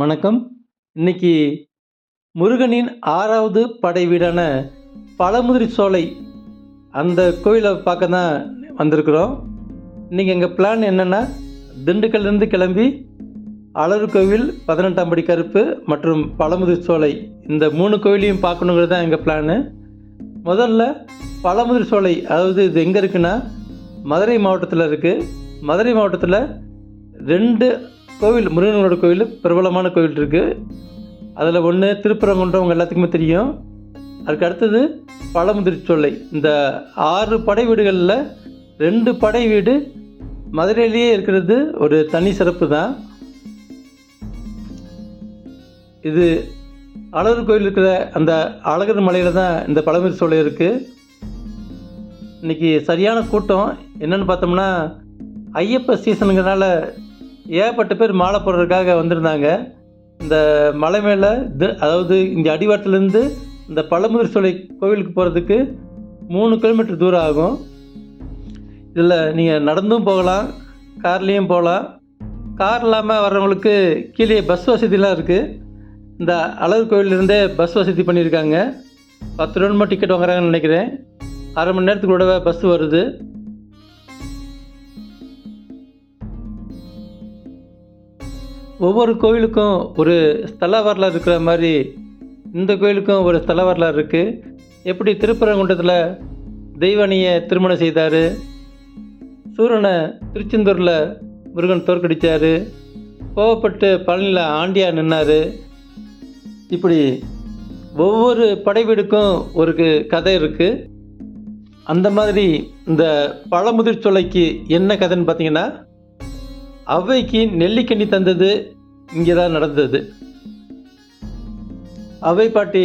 வணக்கம். இன்னைக்கு முருகனின் ஆறாவது படை வீடான பழமுதிரி சோலை அந்த கோயிலை பார்க்க தான் வந்திருக்கிறோம். இன்றைக்கி எங்கள் பிளான் என்னென்னா திண்டுக்கல்லேருந்து கிளம்பி அழகு கோவில் பதினெட்டாம் படி கருப்பு மற்றும் பழமுதிரி சோலை. இந்த மூணு கோயிலையும் பார்க்கணுங்கிறது தான் எங்கள் பிளானு முதல்ல பழமுதிரி சோலை அதாவது இது எங்கே இருக்குன்னா மதுரை மாவட்டத்தில் இருக்குது மதுரை மாவட்டத்தில் ரெண்டு கோவில் முருகனோட கோவில் பிரபலமான கோவில் இருக்குது அதில் ஒன்று திருப்பரங்குன்றம் உங்கள் எல்லாத்துக்குமே தெரியும். அதுக்கு அடுத்தது பழமுதிர்ச்சோலை சோலை. இந்த ஆறு படை வீடுகளில் ரெண்டு படை வீடு மதுரையிலேயே இருக்கிறது ஒரு தனி சிறப்பு தான். இது அழகர் கோயில் இருக்கிற அந்த அழகர் மலையில் தான் இந்த பழமுதிர்ச்சோலை சோலை இருக்குது இன்றைக்கி சரியான கூட்டம். என்னென்னு பார்த்தோம்னா ஐயப்ப சீசனுங்கிறனால ஏகப்பட்ட பேர் மாலை போடுறதுக்காக வந்திருந்தாங்க. இந்த மலை மேலே இது அதாவது இங்கே அடிவாரத்துலேருந்து இந்த பழமுதிர் சோலை கோவிலுக்கு போகிறதுக்கு மூணு கிலோமீட்டர் தூரம் ஆகும். இதில் நீங்கள் நடந்தும் போகலாம் கார்லேயும் போகலாம். கார் இல்லாமல் வர்றவங்களுக்கு கீழே பஸ் வசதிலாம் இருக்குது இந்த அழகு கோயிலிருந்தே பஸ் வசதி பண்ணியிருக்காங்க. பத்து ரூபா டிக்கெட் வாங்குறாங்கன்னு நினைக்கிறேன். அரை மணி நேரத்துக்கு கூட பஸ் வருது. ஒவ்வொரு கோயிலுக்கும் ஒரு ஸ்தல வரலாறு இருக்கிற மாதிரி இந்த கோயிலுக்கும் ஒரு ஸ்தல வரலாறு இருக்குது எப்படி திருப்பரங்குன்றத்தில் தெய்வனியை திருமணம் செய்தார்? சூரனை திருச்செந்தூரில் முருகன் தோற்கடித்தார் கோவப்பட்டு பழனியில் ஆண்டியா நின்னார். இப்படி ஒவ்வொரு படைவீடுக்கும் ஒரு கதை இருக்குது அந்த மாதிரி இந்த பழமுதிர் சோலைக்கு என்ன கதைன்னு பார்த்தீங்கன்னா அவைக்கு நெல்லிக்கண்ணி தந்தது இங்கே தான் நடந்தது. அவை பாட்டி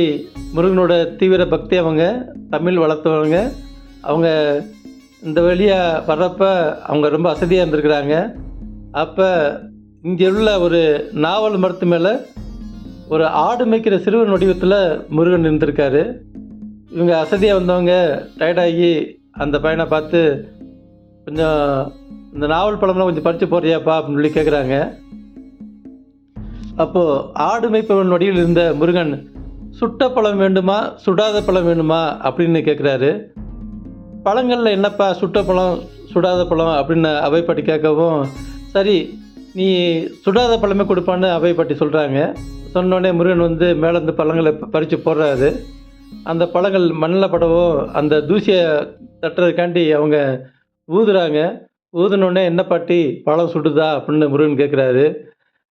முருகனோட தீவிர பக்தி அவங்க தமிழ் வளர்த்தவங்க. அவங்க இந்த வழியாக வர்றப்ப அவங்க ரொம்ப அசதியாக இருந்திருக்கிறாங்க. அப்போ இங்கே உள்ள ஒரு நாவல் மரத்து மேலே ஒரு ஆடு மேய்க்கிற சிறுவன் வடிவத்தில் முருகன் இருந்திருக்காரு. இவங்க அசதியாக வந்தவங்க டயர்டாகி அந்த பையனை பார்த்து கொஞ்சம் இந்த நாவல் பழம்லாம் கொஞ்சம் பறித்து போடுறியாப்பா அப்படின்னு சொல்லி கேட்குறாங்க அப்போது ஆடு மேய்ப்பவன் வடிவில் இருந்த முருகன் சுட்ட பழம் வேண்டுமா? சுடாத பழம் வேணுமா? அப்படின்னு கேட்குறாரு பழங்களில் என்னப்பா சுட்ட பழம் சுடாத பழம்? அப்படின்னு அவைப்பாட்டி கேட்கவும் சரி நீ சுடாத பழமே கொடுப்பான்னு அவைப்பாட்டி சொல்கிறாங்க சொன்னோடனே முருகன் வந்து மேலே இருந்து பழங்களை பறித்து போடுறாரு. அந்த பழங்கள் மண்ணில் படவும் அந்த தூசியை தட்டுறதுக்காண்டி அவங்க ஊதுறாங்க. ஊதுனோடனே என்ன பாட்டி? பழம் சுடுதா? அப்படின்னு முருகன் கேட்குறாரு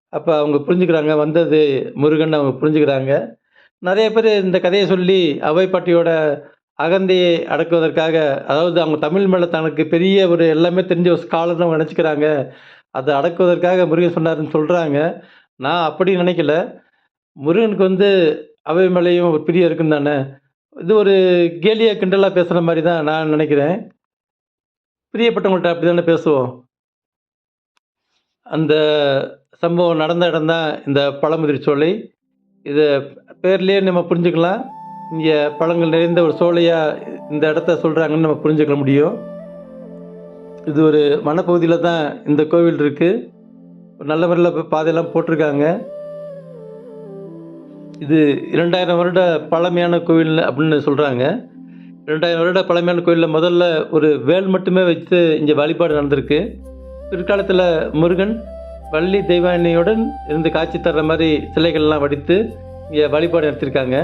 அப்போ அவங்க புரிஞ்சுக்கிறாங்க. வந்தது முருகன் அவங்க புரிஞ்சுக்கிறாங்க. நிறைய பேர் இந்த கதையை சொல்லி அவை பாட்டியோட அகந்தையை அடக்குவதற்காக அதாவது அவங்க தமிழ் மேலே தனக்கு பெரிய ஒரு எல்லாமே தெரிஞ்ச ஒரு ஸ்காலர்னு அவங்க நினச்சிக்கிறாங்க. அதை அடக்குவதற்காக முருகன் சொன்னாருன்னு சொல்கிறாங்க நான் அப்படி நினைக்கல. முருகனுக்கு வந்து அவை மேலேயும் ஒரு பிரியம் இருக்குன்னு தானே? இது ஒரு கேலியா கிண்டலாக பேசுகிற மாதிரி தான் நான் நினைக்கிறேன். பிரியப்பட்டவங்கள்ட்ட அப்படி தானே பேசுவோம்? அந்த சம்பவம் நடந்த இடம் தான் இந்த பழமுதிர் சோலை. இது பேர்லேயே நம்ம புரிஞ்சுக்கலாம். இங்கே பழங்கள் நிறைந்த ஒரு சோலையாக இந்த இடத்த சொல்கிறாங்கன்னு நம்ம புரிஞ்சுக்க முடியும். இது ஒரு வனப்பகுதியில் தான் இந்த கோவில் இருக்குது நல்ல முறையில் பாதையெல்லாம் போட்டிருக்காங்க. இது இரண்டாயிரம் வருட பழமையான கோவில் அப்படின்னு சொல்கிறாங்க ரெண்டாயிரம் வருட பழமையான கோயிலில் முதல்ல ஒரு வேல் மட்டுமே வச்சு இங்கே வழிபாடு நடந்திருக்கு. பிற்காலத்தில் முருகன் வள்ளி தெய்வானியுடன் இருந்து காட்சி தர்ற மாதிரி சிலைகள்லாம் வடித்து இங்கே வழிபாடு நடத்தியிருக்காங்க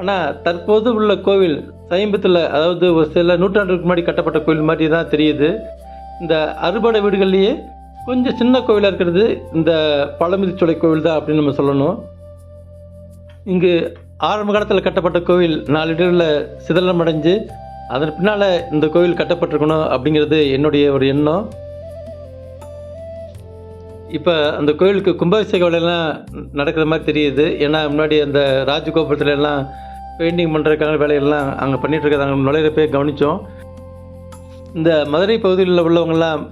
ஆனால் தற்போது உள்ள கோவில் சமீபத்தில் அதாவது ஒரு சில நூற்றாண்டுக்கு முன்னாடி கட்டப்பட்ட கோவில் மாதிரி தான் தெரியுது. இந்த அறுபடை வீடுகள்லேயே கொஞ்சம் சின்ன கோவிலாக இருக்கிறது இந்த பழமுதிச்சோலை கோவில் தான் அப்படின்னு நம்ம சொல்லணும். இங்கு ஆரம்ப காலத்தில் கட்டப்பட்ட கோவில் நாலு சிதலம் அடைஞ்சு அதன் பின்னால் இந்த கோவில் கட்டப்பட்டிருக்கணும் அப்படிங்கிறது என்னுடைய ஒரு எண்ணம். இப்போ அந்த கோயிலுக்கு கும்பாபிஷேக வேலையெல்லாம் நடக்கிற மாதிரி தெரியுது. ஏன்னா முன்னாடி அந்த ராஜகோபுரத்துல எல்லாம் பெயிண்டிங் பண்ணுறதுக்கான வேலையெல்லாம் அங்கே பண்ணிகிட்ருக்காங்க நுழையிற போய் கவனித்தோம் இந்த மதுரை பகுதியில் உள்ளவங்கெல்லாம்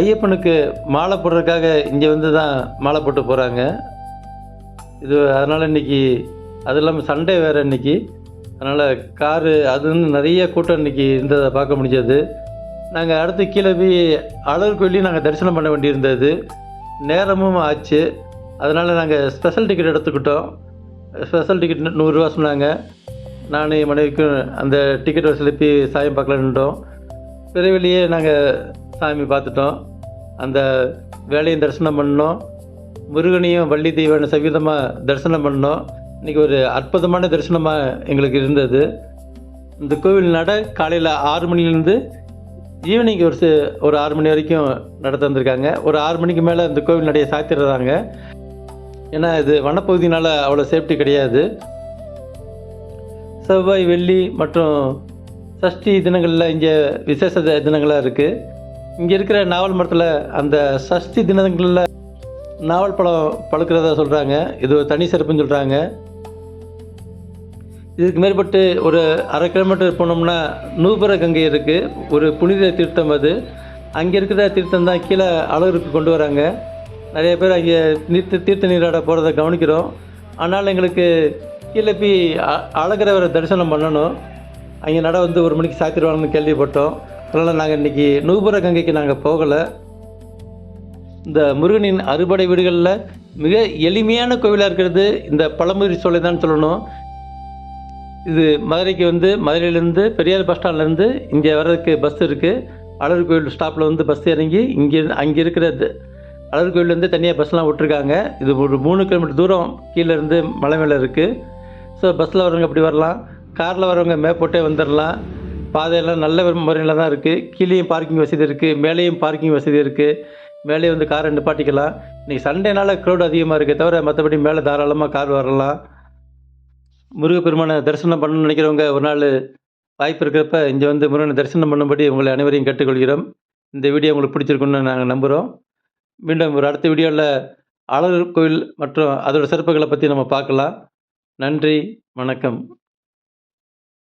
ஐயப்பனுக்கு மாலை போடுறதுக்காக இங்கே வந்து தான் மாலை போட்டு போகிறாங்க இது அதனால் இன்னைக்கு அது இல்லாமல் சண்டே வேறு இன்றைக்கி அதனால் காரு அதுன்னு நிறைய கூட்டம் இன்றைக்கி இருந்ததை பார்க்க முடிஞ்சது. நாங்கள் அடுத்து கீழே போய் அழகு கோயிலையும் நாங்கள் தரிசனம் பண்ண வேண்டியிருந்தது. நேரமும் ஆச்சு. அதனால் நாங்கள் ஸ்பெஷல் டிக்கெட் எடுத்துக்கிட்டோம். ஸ்பெஷல் டிக்கெட் நூறுரூவா சொன்னாங்க. நானும் என் மனைவிக்கும் அந்த டிக்கெட் செலுத்தி சாமி பார்க்கலான்ட்டோம் பிறவிலேயே நாங்கள் சாமி பார்த்துட்டோம். அந்த வேலையும் தரிசனம் பண்ணோம். முருகனையும் வள்ளி தெய்வனை சவிதமாக தரிசனம் பண்ணோம். இன்றைக்கி ஒரு அற்புதமான தரிசனமாக எங்களுக்கு இருந்தது. இந்த கோவில் நட காலையில் ஆறு மணிலேருந்து ஈவினிங் ஒரு ஒரு ஆறு மணி வரைக்கும் நடத்த வந்திருக்காங்க. ஒரு ஆறு மணிக்கு மேலே இந்த கோவில் நடையை சாத்திடுறாங்க. ஏன்னா இது வனப்பகுதினால் அவ்வளோ சேஃப்டி கிடையாது. செவ்வாய் வெள்ளி மற்றும் சஷ்டி தினங்களில் இங்கே விசேஷ தி- தினங்களாக இருக்குது இங்கே இருக்கிற நாவல் மரத்தில் அந்த சஷ்டி தினங்களில் நாவல் பழம் பழுக்கிறதா சொல்கிறாங்க இது ஒரு தனி சிறப்புன்னு சொல்கிறாங்க இதுக்கு மேற்பட்டு ஒரு அரை கிலோமீட்டர் போனோம்னா நூபுர கங்கை இருக்குது ஒரு புனித தீர்த்தம் அது. அங்கே இருக்கிற தீர்த்தம் தான் கீழே அழகுக்கு கொண்டு வராங்க. நிறைய பேர் அங்கே நீர்த்து தீர்த்த நீராட போகிறத கவனிக்கிறோம். ஆனால் எங்களுக்கு கீழே போய் அ- அழகிறவரை தரிசனம் பண்ணணும். அங்கே நட வந்து ஒரு மணிக்கு சாத்திடுவாங்கன்னு கேள்விப்பட்டோம். அதனால் நாங்கள் இன்றைக்கி நூபுர கங்கைக்கு நாங்கள் போகலை. இந்த முருகனின் அறுபடை வீடுகளில் மிக எளிமையான கோவிலாக இருக்கிறது. இந்த பழமுதிரி சோலை தான் சொல்லணும். இது மதுரைக்கு வந்து மதுரையிலேருந்து பெரியார் பஸ் ஸ்டாண்ட்லேருந்து இங்கே வர்றதுக்கு பஸ் இருக்குது அழகர் கோயில் ஸ்டாப்பில் வந்து பஸ் இறங்கி இங்கே அங்கே இருக்கிற அழகு அழகர் தனியாக பஸ்லாம் விட்ருக்காங்க இது ஒரு மூணு கிலோமீட்டர் தூரம் கீழே இருந்து மலை மேலே இருக்குது ஸோ பஸ்ஸில் வரவங்க அப்படி வரலாம்? காரில் வரவங்க மேப்போட்டே வந்துடலாம் பாதையெல்லாம் நல்ல முறையில் தான் இருக்குது கீழேயும் பார்க்கிங் வசதி இருக்குது மேலேயும் பார்க்கிங் வசதி இருக்குது மேலே வந்து காரை நிப்பாட்டிக்கலாம். இன்றைக்கி சண்டேனால க்ரௌட் அதிகமாக இருக்கே தவிர மற்றபடி மேலே தாராளமாக கார் வரலாம். முருகப்பெருமானை தரிசனம் பண்ணணும்னு நினைக்கிறவங்க ஒரு நாள் வாய்ப்பு இருக்கிறப்ப இங்கே வந்து முருகனை தரிசனம் பண்ணும்படி உங்களை அனைவரையும் கேட்டுக்கொள்கிறோம். இந்த வீடியோ உங்களுக்கு பிடிச்சிருக்குன்னு நாங்கள் நம்புகிறோம் மீண்டும் ஒரு அடுத்த வீடியோவில் அழகர் கோயில் மற்றும் அதோட சிறப்புகளை பற்றி நம்ம பார்க்கலாம். நன்றி வணக்கம்.